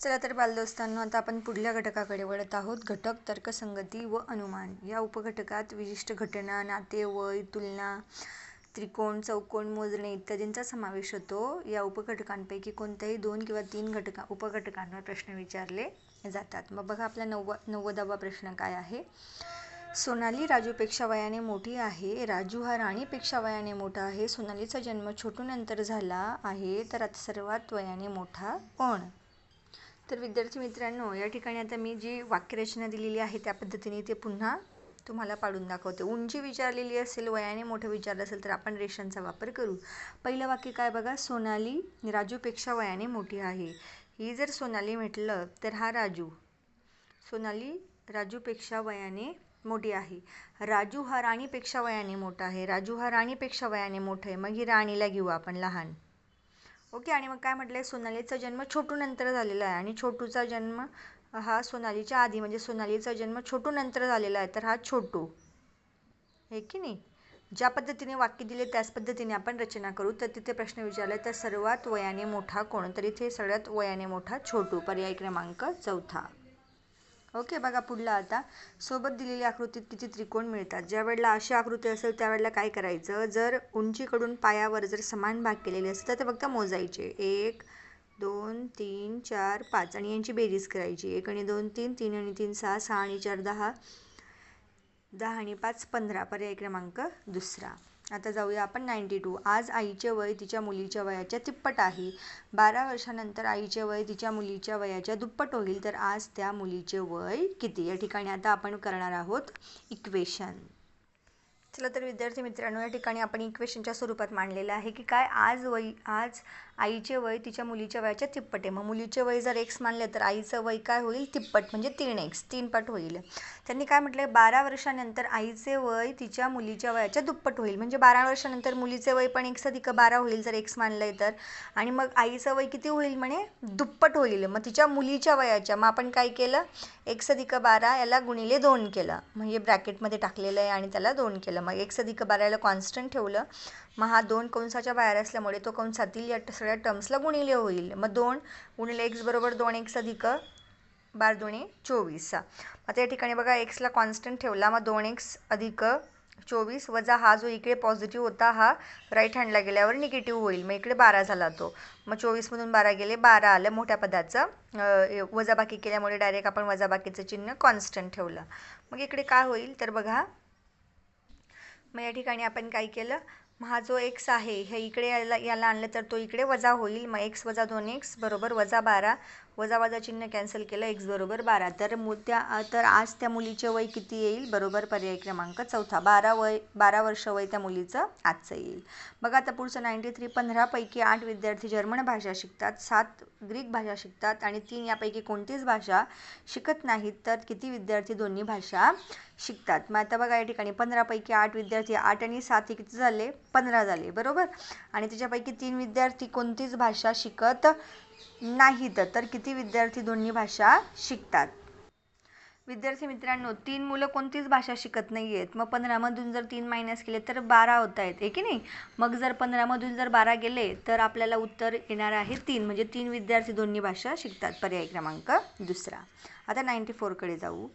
चला तर बालदोस्तांनो आता आपण पुढल्या घटकाकडे वळत आहोत. घटक तर्कसंगती व अनुमान. या उपघटकात विशिष्ट घटना नाते वय तुलना त्रिकोण चौकोन मोजणे इत्यादींचा समावेश होतो. या उपघटकांपैकी कोणत्याही दोन किंवा तीन घटका उपघटकांवर प्रश्न विचारले जातात. मग बघा आपला नव्व नव्वदावा प्रश्न काय आहे? सोनाली राजूपेक्षा वयाने मोठी आहे. राजू हा राणीपेक्षा वयाने मोठा आहे. सोनालीचा जन्म छोटूनंतर झाला आहे. तर आता सर्वात वयाने मोठा कोण? तर विद्यार्थी मित्रांनो या ठिकाणी आता मी जी वाक्यरचना दिलेली आहे त्या पद्धतीने ते पुन्हा तुम्हाला पाडून दाखवते. उंची विचारलेली असेल वयाने मोठं विचारलं असेल तर आपण रेषांचा वापर करू. पहिलं वाक्य काय बघा? सोनाली राजूपेक्षा वयाने मोठी आहे. ही जर सोनाली म्हटलं तर हा राजू. सोनाली राजूपेक्षा वयाने मोठी आहे. राजू हा राणीपेक्षा वयाने मोठा आहे. राजू हा राणीपेक्षा वयाने मोठा आहे. मग ही राणीला घेऊ आपण लहान. ओके आणि मग काय म्हटलं आहे सोनालीचा जन्म छोटूनंतर झालेला आहे. आणि छोटूचा जन्म हा सोनालीच्या आधी म्हणजे सोनालीचा जन्म छोटूनंतर झालेला आहे. तर हा छोटू. हे की नाही? ज्या पद्धतीने वाक्य दिले त्याच पद्धतीने आपण रचना करू. तर तिथे प्रश्न विचारला तर सर्वात वयाने मोठा कोण? तर इथे सगळ्यात वयाने मोठा छोटू. पर्याय क्रमांक चौथा. ओके बघा पुढला आता. सोबत दिलेल्या आकृतीत किती त्रिकोण मिळतात. ज्या वेळेला अशी आकृती असेल त्यावेळेला काय करायचं? जर उंचीकडून पायावर जर समान भाग केलेले असेल तर ते फक्त मोजायचे. एक दोन तीन चार पाच आणि यांची बेरीज करायची. एक आणि दोन तीन तीन आणि तीन सहा सहा आणि चार दहा. दहा आणि पाच पंधरा. पर्याय क्रमांक दुसरा. आता जाऊया आपण नाईंटी टू आज आईचे वय तिच्या मुलीच्या वयाच्या तिप्पट आहे. बारा वर्षानंतर आईचे वय तिच्या मुलीच्या वयाच्या दुप्पट होईल. तर आज त्या मुलीचे वय किती? या ठिकाणी आता आपण करणार आहोत इक्वेशन चला तर विद्यार्थी मित्रांनो या ठिकाणी आपण इक्वेशनच्या स्वरूपात मांडलेलं आहे की काय आज वय आज आईचे वय तिच्या मुलीच्या वयाच्या तिप्पट आहे. मग मुलीचे वय जर एक्स मानले तर आईचं वय काय होईल? तिप्पट म्हणजे तीन एक्स तीन पट होईल. त्यांनी काय म्हटलं बारा वर्षानंतर आईचे वय तिच्या मुलीच्या वयाच्या दुप्पट होईल. म्हणजे बारा वर्षानंतर मुलीचे वय पण एक्स अधिक बारा होईल जर एक्स मानलं तर. आणि मग आईचं वय किती होईल म्हणे? दुप्पट होईल. मग तिच्या मुलीच्या वयाच्या मग आपण काय केलं? एक्स अधिक बारा याला गुणिले दोन केलं. म्हणजे ब्रॅकेटमध्ये टाकलेलं आहे आणि त्याला दोन केलं. मग एक्स अधिक बाराला कॉन्स्टंट ठेवलं. मग हा दोन कंसाच्या बाहेर असल्यामुळे तो कंसातील या सगळ्या टर्म्सला गुणिले होईल. मग दोन गुणिले एक्स बरोबर दोन एक्स अधिक बार दोन्ही चोवीस. आता या ठिकाणी बघा एक्सला कॉन्स्टंट ठेवला. मग दोन एक्स अधिक चोवीस वजा हा जो इकडे पॉझिटिव्ह होता हा राईट हँडला गेल्यावर निगेटिव्ह होईल. मग इकडे बारा झाला तो. मग चोवीसमधून बारा गेले बारा आलं. मोठ्या पदाचं वजाबाकी केल्यामुळे डायरेक्ट आपण वजाबाकीचं चिन्ह कॉन्स्टंट ठेवलं. मग इकडे काय होईल? तर बघा मग या ठिकाणी आपण काय केलं? हा जो एक्स आहे हे इकडे याला याला आणलं तर तो इकडे वजा होईल. मग एक्स वजा दोन एक्स बरोबर वजा बारा. वजा वजा चिन्ह कॅन्सल केलं एक्स बरोबर बारा. तर मु त्या तर आज त्या मुलीचे वय किती येईल? बरोबर पर्याय क्रमांक चौथा. बारा वय बारा वर्ष वय त्या मुलीचं आजचं येईल. बघा आता पुढचं नाईंटी थ्री पंधरापैकी आठ विद्यार्थी जर्मन भाषा शिकतात सात ग्रीक भाषा शिकतात आणि तीन यापैकी कोणतीच भाषा शिकत नाहीत तर किती विद्यार्थी दोन्ही भाषा शिकतात? मग आता बघा या ठिकाणी पंधरापैकी आठ विद्यार्थी आठ आणि सात हे किती झाले? पंधरा झाले बरोबर? आणि त्याच्यापैकी तीन विद्यार्थी कोणतीच भाषा शिकत नाहीत तर किती विद्यार्थी दोन्ही भाषा शिकतात? विद्यार्थी मित्रांनो तीन मुलं कोणतीच भाषा शिकत नाही आहेत मग पंधरामधून जर तीन मायनस केले तर बारा होत आहेत आहे की नाही? मग जर पंधरामधून जर बारा गेले तर आपल्याला उत्तर येणार आहे तीन. म्हणजे तीन विद्यार्थी दोन्ही भाषा शिकतात. पर्याय क्रमांक दुसरा. आता नाईंटी फोरकडे जाऊ.